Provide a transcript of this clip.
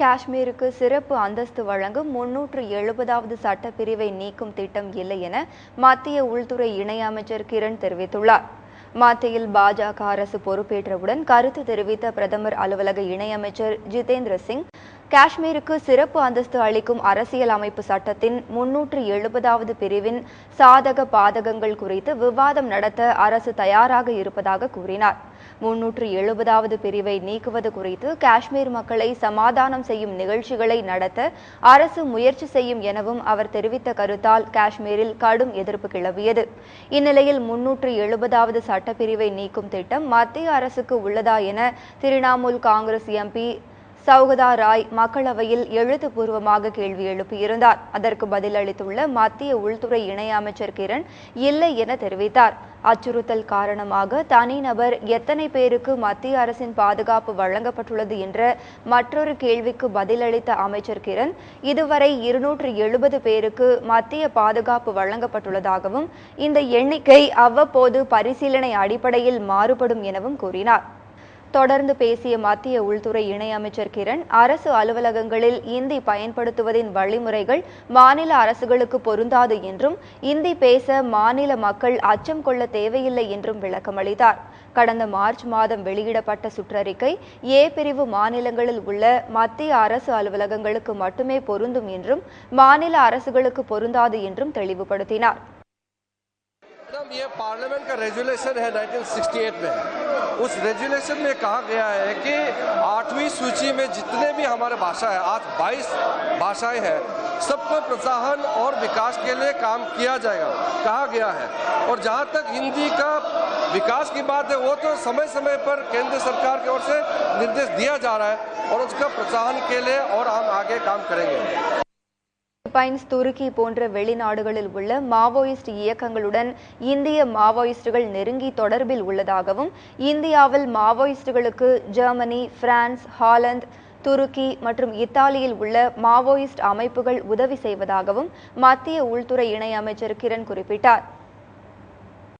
காஷ்மீருக்கு சிறப்பு அந்தஸ்து வழங்கும் முன்னூற்று எழுபதாவது சட்டப்பிரிவை நீக்கும் திட்டம் இல்லை என மத்திய உள்துறை இணையமைச்சர் கிரண் தெரிவித்துள்ளார். மத்தியில் பாஜக அரசு பொறுப்பேற்றவுடன் கருத்து தெரிவித்த பிரதமர் அலுவலக இணையமைச்சர் ஜிதேந்திர சிங் காஷ்மீருக்கு சிறப்பு அந்தஸ்து அளிக்கும் அரசியல் அமைப்பு சட்டத்தின் முன்னூற்று எழுபதாவது பிரிவின் சாதக பாதகங்கள் குறித்து விவாதம் நடத்த அரசு தயாராக இருப்பதாக கூறினார். முன்னூற்று எழுபதாவது பிரிவை நீக்குவது குறித்து காஷ்மீர் மக்களை சமாதானம் செய்யும் நிகழ்ச்சிகளை நடத்த அரசு முயற்சி செய்யும் எனவும் அவர் தெரிவித்த கருத்தால் காஷ்மீரில் கடும் எதிர்ப்பு கிளவியது. இந்நிலையில் முன்னூற்று எழுபதாவது சட்டப்பிரிவை நீக்கும் திட்டம் மத்திய அரசுக்கு உள்ளதா என திரிணாமுல் காங்கிரஸ் எம்பி சௌகதா ராய் மக்களவையில் எழுத்துப்பூர்வமாக கேள்வி எழுப்பியிருந்தார். அதற்கு பதிலளித்துள்ள மத்திய உள்துறை இணையமைச்சர் கிரண் இல்லை என தெரிவித்தார். அச்சுறுத்தல் காரணமாக தனிநபர் எத்தனை பேருக்கு மத்திய அரசின் பாதுகாப்பு வழங்கப்பட்டுள்ளது என்ற மற்றொரு கேள்விக்கு பதிலளித்த அமைச்சர் கிரண் இதுவரை இருநூற்று எழுபது பேருக்கு மத்திய பாதுகாப்பு வழங்கப்பட்டுள்ளதாகவும் இந்த எண்ணிக்கை அவ்வப்போது பரிசீலனை அடிப்படையில் மாறுபடும் எனவும் கூறினார். தொடர்ந்து பேசிய மத்திய உள்துறை இணையமைச்சர் கிரண் அரசு அலுவலகங்களில் இந்தி பயன்படுத்துவதின் வழிமுறைகள் மாநில அரசுகளுக்கு பொருந்தாது என்றும் இந்தி பேச மாநில மக்கள் அச்சம் கொள்ள தேவையில்லை என்றும் விளக்கமளித்தார் கடந்த மார்ச் மாதம் வெளியிடப்பட்ட சுற்றறிக்கை ஏ பிரிவு மாநிலங்களில் உள்ள மத்திய அரசு அலுவலகங்களுக்கு மட்டுமே பொருந்தும் என்றும் மாநில அரசுகளுக்கு பொருந்தாது என்றும் தெளிவுபடுத்தினார். ये पार्लियामेंट का रेजुलेशन है 1968 में। उस रेजुलेशन में कहा गया है कि आठवीं सूची में जितने भी हमारे भाषा है, आज 22 भाषाएँ हैं, सबको प्रोत्साहन और विकास के लिए काम किया जाएगा, कहा गया है। और जहाँ तक हिंदी का विकास की बात है, वो तो समय समय पर केंद्र सरकार की ओर से निर्देश दिया जा रहा है और उसका प्रोत्साहन के लिए और हम आगे काम करेंगे। பிலிப்பைன்ஸ் துருக்கி போன்ற வெளிநாடுகளில் உள்ள மாவோயிஸ்ட் இயக்கங்களுடன் இந்திய மாவோயிஸ்டுகள் நெருங்கி தொடர்பில் உள்ளதாகவும் இந்தியாவில் மாவோயிஸ்டுகளுக்கு ஜெர்மனி பிரான்ஸ் ஹாலந்து துருக்கி மற்றும் இத்தாலியில் உள்ள மாவோயிஸ்ட் அமைப்புகள் உதவி செய்வதாகவும் மத்திய உள்துறை இணையமைச்சர் கிரண் குறிப்பிட்டார்.